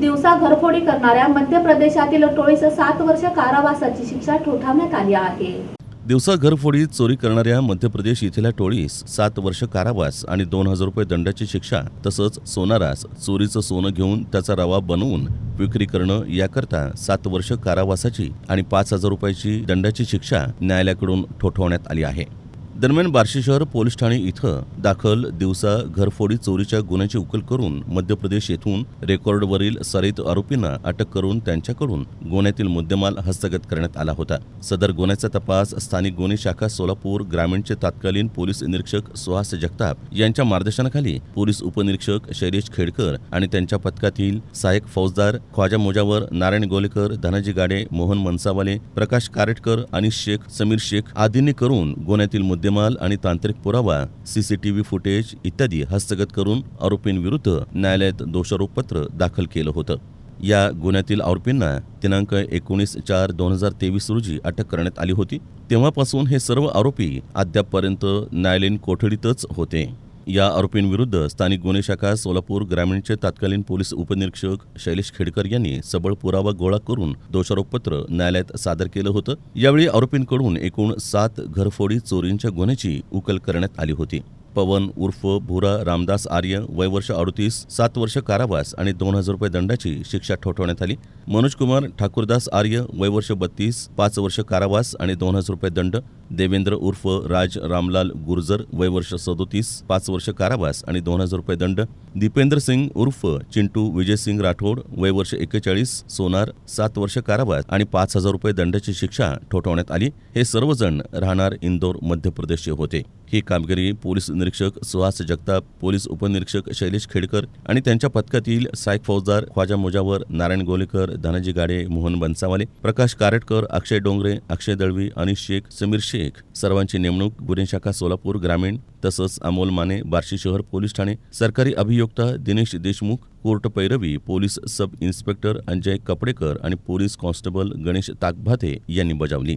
दिवसा घरफोडी करणाऱ्या मध्य प्रदेशातील टोळीस सात वर्ष कारावासाची शिक्षा ठोठावण्यात आली आहे. दिवसा घरफोडी चोरी करणाऱ्या मध्य प्रदेश येथील टोळीस सात वर्ष कारावास आणि दोन हजार रुपये दंडाची शिक्षा तसंच सोनारास चोरीचं सोनं घेऊन त्याचा रवा बनवून विक्री करणं याकरता सात वर्ष कारावासाची आणि पाच हजार रुपयाची दंडाची शिक्षा न्यायालयाकडून ठोठवण्यात आली आहे. दरम्यान बार्शी शहर पोलीस ठाणे इथं दाखल दिवसा घरफोडी चोरीच्या गुन्ह्याची उकल करून मध्य प्रदेश येथून रेकॉर्डवरील सरित आरोपींना अटक करून त्यांच्याकडून गुन्ह्यातील मुद्देमाल हस्तगत करण्यात आला होता. सदर गुन्ह्याचा तपास स्थानिक गुन्हे शाखा सोलापूर ग्रामीणचे तत्कालीन पोलीस निरीक्षक सुहास जगताप यांच्या मार्गदर्शनाखाली पोलीस उपनिरीक्षक शैलेश खेडकर आणि त्यांच्या पथकातील सहाय्यक फौजदार ख्वाजा मोजावर नारायण गोलेकर धनाजी गाडे मोहन मनसावाले प्रकाश कारेटकर आणि शेख समीर शेख आदींनी करून गुन्ह्यातील मुद्दे मुद्देमाल आणि तांत्रिक पुरावा सीसीटीव्ही फुटेज इत्यादी हस्तगत करून आरोपींविरुद्ध न्यायालयात दोषारोपपत्र दाखल केलं होतं. या गुन्ह्यातील आरोपींना दिनांक एकोणीस चार दोन हजार तेवीस रोजी अटक करण्यात आली होती. तेव्हापासून हे सर्व आरोपी अद्यापपर्यंत न्यायालयीन कोठडीतच होते. या आरोपींविरुद्ध स्थानिक गुन्हे शाखा सोलापूर ग्रामीणचे तत्कालीन पोलीस उपनिरीक्षक शैलेश खेडकर यांनी सबळ पुरावा गोळा करून दोषारोपपत्र न्यायालयात सादर केलं होतं. यावेळी आरोपींकडून एकूण सात घरफोडी चोरींच्या गुन्ह्याची उकल करण्यात आली होती. पवन उर्फ भुरा रामदास आर्य वय वर्ष अडतीस सात वर्ष कारावास आणि दोन हजार रुपये दंडाची शिक्षा ठोठवण्यात आली. मनोज कुमार ठाकूरदास आर्य वय वर्ष बत्तीस पाच वर्ष कारावास आणि दोन हजार रुपये दंड. देवेंद्र उर्फ राज रामलाल गुर्जर वय वर्ष सदोतीस पाच वर्ष कारावास आणि दोन हजार रुपये दंड. दीपेंद्र सिंग उर्फ चिंटू विजयसिंग राठोड वय वर्ष एक्केचाळीस सोनार सात वर्ष कारावास आणि पाच हजार रुपये दंडाची शिक्षा ठोठवण्यात आली. हे सर्वजण राहणार इंदोर मध्य प्रदेशचे होते. ही कामगिरी पोलीस निरीक्षक सुहास जगताप पोलीस उपनिरीक्षक शैलेश खेडकर आणि त्यांच्या पथकातील सायक फौजदार ख्वाजा मोजावर नारायण गोलेकर धनाजी गाडे मोहन बनसावाले प्रकाश कारेटकर अक्षय डोंगरे अक्षय दळवी अनिश शेख समीर शेख सर्वांची नेमणूक गुन्हे शाखा सोलापूर ग्रामीण तसंच अमोल माने बार्शी शहर पोलीस ठाणे सरकारी अभियोक्ता दिनेश देशमुख कोर्ट पैरवी police sub inspector Anjay Kapdekar आणि पोलीस कॉन्स्टेबल गणेश ताकभाते यांनी बजावली.